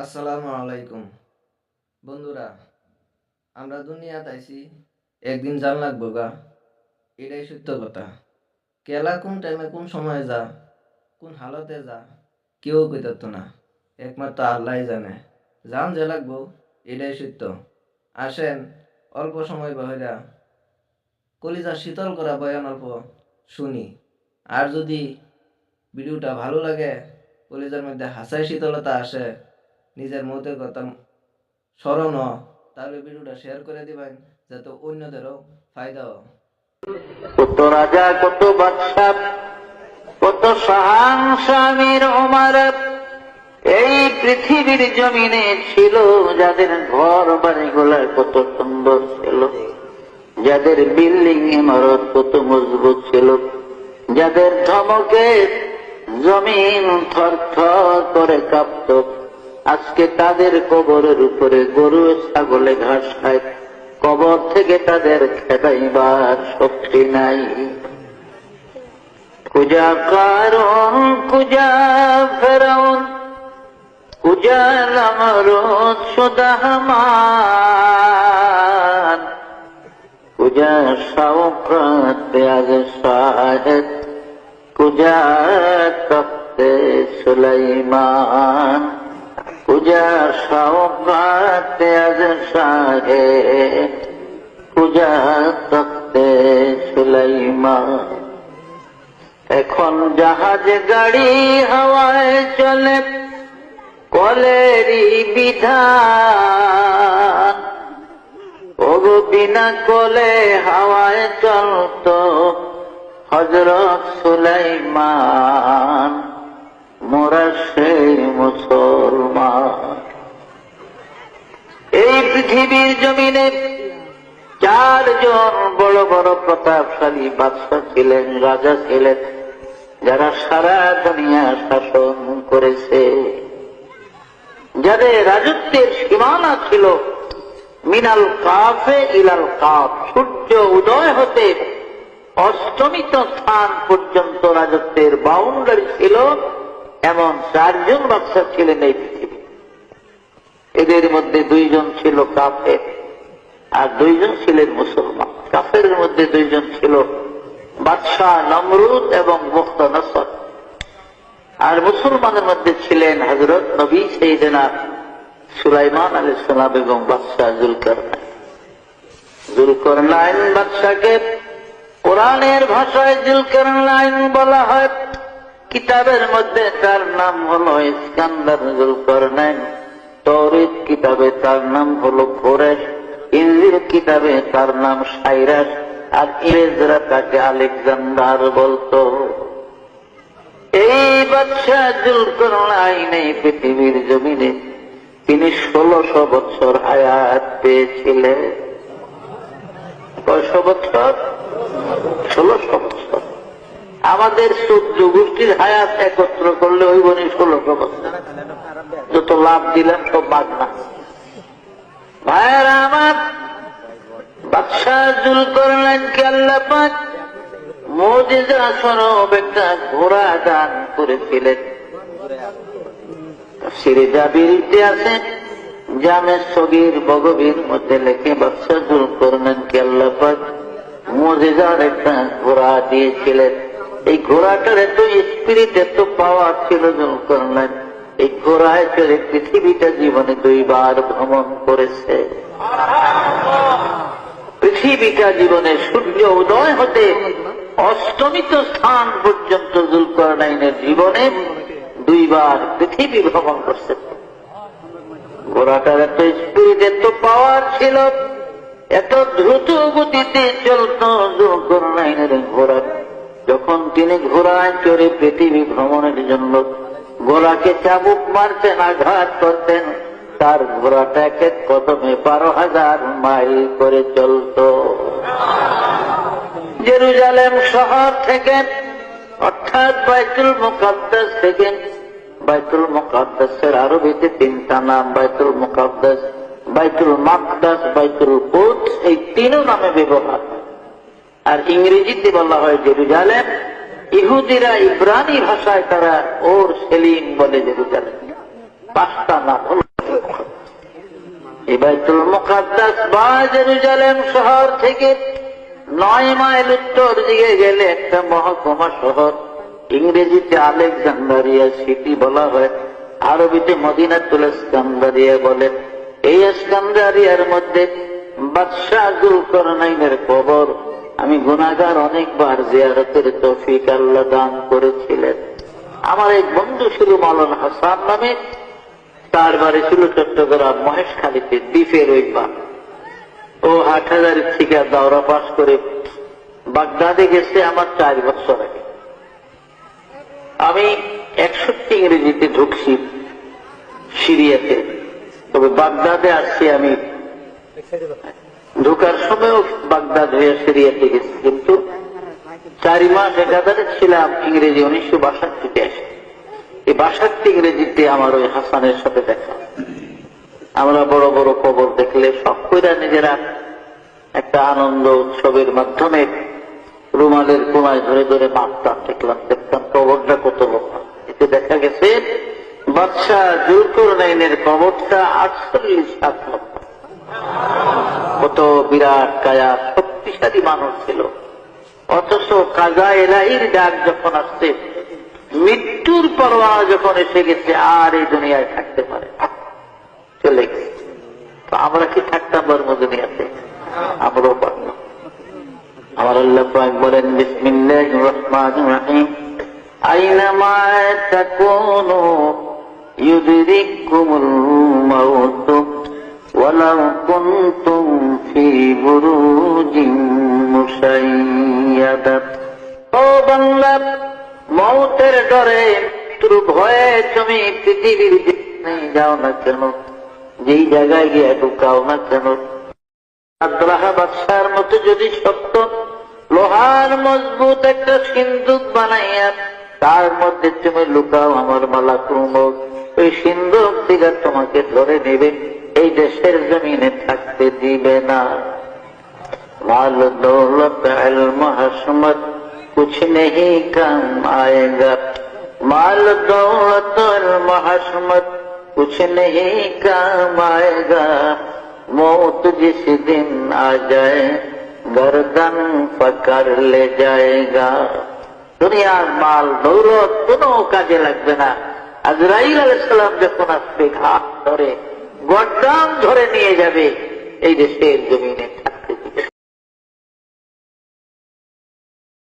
আসসালামু আলাইকুম। বন্ধুরা, আমরা দুনিয়াত আইছি, একদিন জান লাগবো গা। এটাই সত্য কথা। কেলা কোন টাইমে কোন সময়ে যা, কোন হালতে যা, কেউ কইতাত না। একমাত্র আল্লাহ জানে। জান যে লাগবো, এটাই সত্য। আসেন, অল্প সময় বহেরা, কলিজা শীতল করা বয়ান অল্প শুনি। আর যদি ভিডিওটা ভালো লাগে, কলিজার মধ্যে হাসাই শীতলতা আসে। নিজের মতের কথা স্মরণ তাহলে ভিডিওটা শেয়ার করে দিবেন, যাতে অন্যদেরও ফায়দা হয় কত রাজা, কত বাদশাহ কত শাহান স্বামীর ওমার এই পৃথিবীর জমিনে ছিল, যাদের ঘর বাড়িগুলা কত সুন্দর ছিল। যাদের বিল্ডিং, ইমারত কত মজবুত ছিল। যাদের ধমকে জমিন থর থর করে কাঁপত। আজকে তাদের কবরের উপরে গরু ছাগলে ঘাস খায়। কবর থেকে তাদের খেদাইবার শক্তি নাই। কুজা কারণ কুজা ফেরাউন কুজা নমরুদ সুদাহমান কুজা শওকত পেয়াজ শাহেদ কুজা তপ্তে সুলাইমান। কুজা শওকত পেয়াজ শাহেদ পূজা তপ্তে সুলাইমান। এখন জাহাজ গাড়ি হাওয়ায় চলে, কলেরই বিধান ওগো বিনা কলে হাওয়ায় চলত হজরত সুলাইমান। মোরা সেই মুসলমান। এই পৃথিবীর জমিনে চারজন বড় বড় প্রতাপশালী বাদশাহ ছিলেন, রাজা ছিলেন, যারা সারা দুনিয়া শাসন করেছে। যাদের রাজত্বের সীমানা ছিল মিনাল কাফে ইলাল কাফ, সূর্য উদয় হতে অষ্টমিত স্থান পর্যন্ত রাজত্বের বাউন্ডারি ছিল। এমন চারজন বাদশাহ ছিলেন এই পৃথিবী এদের মধ্যে দুইজন ছিল কাফের আর দুইজন ছিলেন মুসলমান। কাফের মধ্যে দুইজন ছিল বাদশাহ নমরুদ এবং মুক্ত নসর। আর মুসলমানের মধ্যে ছিলেন হজরত নবী সেইদিনা সুলাইমান আলী সালাম এবং বাদশাহ জুলকর জুলকর নাইন বাদশাকে কোরআনের ভাষায় জুলকর নাইন বলা হয়। কিতাবের মধ্যে তার নাম হলো ইস্কান্দার জুলকর নাইন তৌরিত কিতাবে তার নাম হলো ফোরেশ ইংরেজ কিতাবে তার নাম সাইরাস আর ইংরেজরা তাকে আলেকজান্ডার বলতো। এই বাচ্চা জুলকর আইনে পৃথিবীর জমিনে তিনি ষোলশো বছর হায়াত পেয়েছিলেন। কয়শো বছর? ষোলশো বছর। আমাদের চোদ্দ গোষ্ঠীর হায়াত একত্র করলে ওই বনি বছর যত লাভ দিলেন তো বাদ না। ভাইয়েরা আমার, বাদশাহ জুল করলেন কি আল্লাহ পাক? মোজেজা স্বরূপ একটা ঘোড়া দান করেছিলেন। সিরে জাবিরিতে আছে জামে সগির বগবীর মধ্যে লেখে, বাদশাহ জুল করলেন কি আল্লাহ পাক? মোজেজার একটা ঘোড়া দিয়েছিলেন। এই ঘোড়াটার এত স্পিরিট এত পাওয়ার ছিল করলেন এই ঘোড়ায় চড়ে পৃথিবীটা জীবনে দুইবার ভ্রমণ করেছে। পৃথিবীটা জীবনে সূর্য উদয় হতে অষ্টমিত স্থান পর্যন্ত জুলকরনাইনের জীবনে দুইবার পৃথিবী ভ্রমণ করছে। ঘোড়াটার এত স্পিরিট এত পাওয়ার ছিল, এত দ্রুত গতিতে চলত জুলকরনাইনের ঘোড়া যখন তিনি ঘোড়ায় চড়ে পৃথিবী ভ্রমণের জন্য ঘোড়াকে চাবুক মারতেন, আঘাত করতেন, তার ঘোড়াটা এক এক বারো হাজার মাইল করে চলত জেরুজালেম শহর থেকে, অর্থাৎ বাইতুল মুকাদ্দাস থেকে, বাইতুল মুকাদ্দাসের আরবিতে তিনটা নাম, বাইতুল মুকাদ্দাস, বাইতুল মাকদাস, বাইতুল কুদ এই তিনও নামে ব্যবহার। আর ইংরেজিতে বলা হয় জেরুজালেম, ইহুদিরা ইব্রানি ভাষায় তারা ওর সেলিম বলে জেরুজালেম। পাঁচটা নাম হল এই বাইতুল মুকাদ্দাস বা জেরুজালেম শহর থেকে নয় মাইল উত্তর দিকে গেলে একটা মহকুমা শহর। ইংরেজিতে আলেকজান্ডারিয়া সিটি বলা হয়, আরবিতে মদিনাতুল ইস্কান্দারিয়া বলে। এই ইস্কান্দারিয়ার মধ্যে বাদশাহ জুলকরনাইনের কবর আমি গুনাগার অনেকবার জিয়ারতের তৌফিক আল্লাহ দান করেছিলেন। আমার এক বন্ধু ছিল মালান হাসান নামে, তার বাড়ি ছিল চট্টগ্রাম মহেশখালীতে, দ্বীপের ওই পা ও হাটহাজারি থেকে দাওরা পাস করে বাগদাদে গেছে আমার চার বছর আগে। আমি একষট্টি ইংরেজিতে ঢুকছি সিরিয়াতে, তবে বাগদাদে আসছি আমি ঢোকার সময়ও বাগদাদ হয়ে সিরিয়াতে গেছি কিন্তু চারি মাস একাধারে ছিলাম ইংরেজি উনিশশো বাষট্টিতে। আসে এই বাষট্টি ইংরেজিতে আমার ওই হাসানের সাথে দেখা। আমরা বড় বড় কবর দেখলে সব কইরা নিজেরা একটা আনন্দ উৎসবের মাধ্যমে রুমালের কোনায় ধরে ধরে মাপতাম, দেখলাম, দেখতাম কবরটা কত লম্বা এতে দেখা গেছে, বাদশাহ জুলকুর নাইনের কবরটা আটচল্লিশ হাত লম্বা। কত বিরাট কায়া শক্তিশালী মানুষ ছিল। অথচ কাজা এলাহির ডাক যখন আসছে, মৃত্যুর পরোয়ানা যখন এসে গেছে, আর এই দুনিয়ায় থাকতে পারে চলে গেছে। তো আমরা কি থাকতাম বর্ম দুনিয়াতে? আমরাও পারব আমার আল্লাহ বলেন বিসমিল্লাহ রহমান রাহিম। আইনামা তাকুনু ইউদরিকুমুল মাউত। ولو كنتم في بروج مشيدة ও বাংলা মৌতের ডরে মৃত্যুর ভয়ে তুমি পৃথিবীর যেখানে যাও না কেন যেই জায়গায় গিয়ে ঢুকাও না কেন আদ্রাহা বাদশার মতো যদি সত্য লোহার মজবুত একটা সিন্ধুক বানাইয়া তার মধ্যে তুমি লুকাও আমার মালা কুমক ওই সিন্ধুক থেকে তোমাকে ধরে নেবে এই দেশের জমিনে থাকতে দিবে না माल दौलत इल्म हसमत कुछ नहीं काम आएगा माल दौलत इल्म हसमत कुछ नहीं काम आएगा मौत जिस दिन आ जाए गर्दन पकड़ ले जाएगा দুনিয়ার মাল দৌলত কোনো কাজে লাগবে না আজরাইল আলাইসালাম যখন আসবে ঘাট ধরে গড্ডাম ধরে নিয়ে যাবে এই দেশের জমিনে।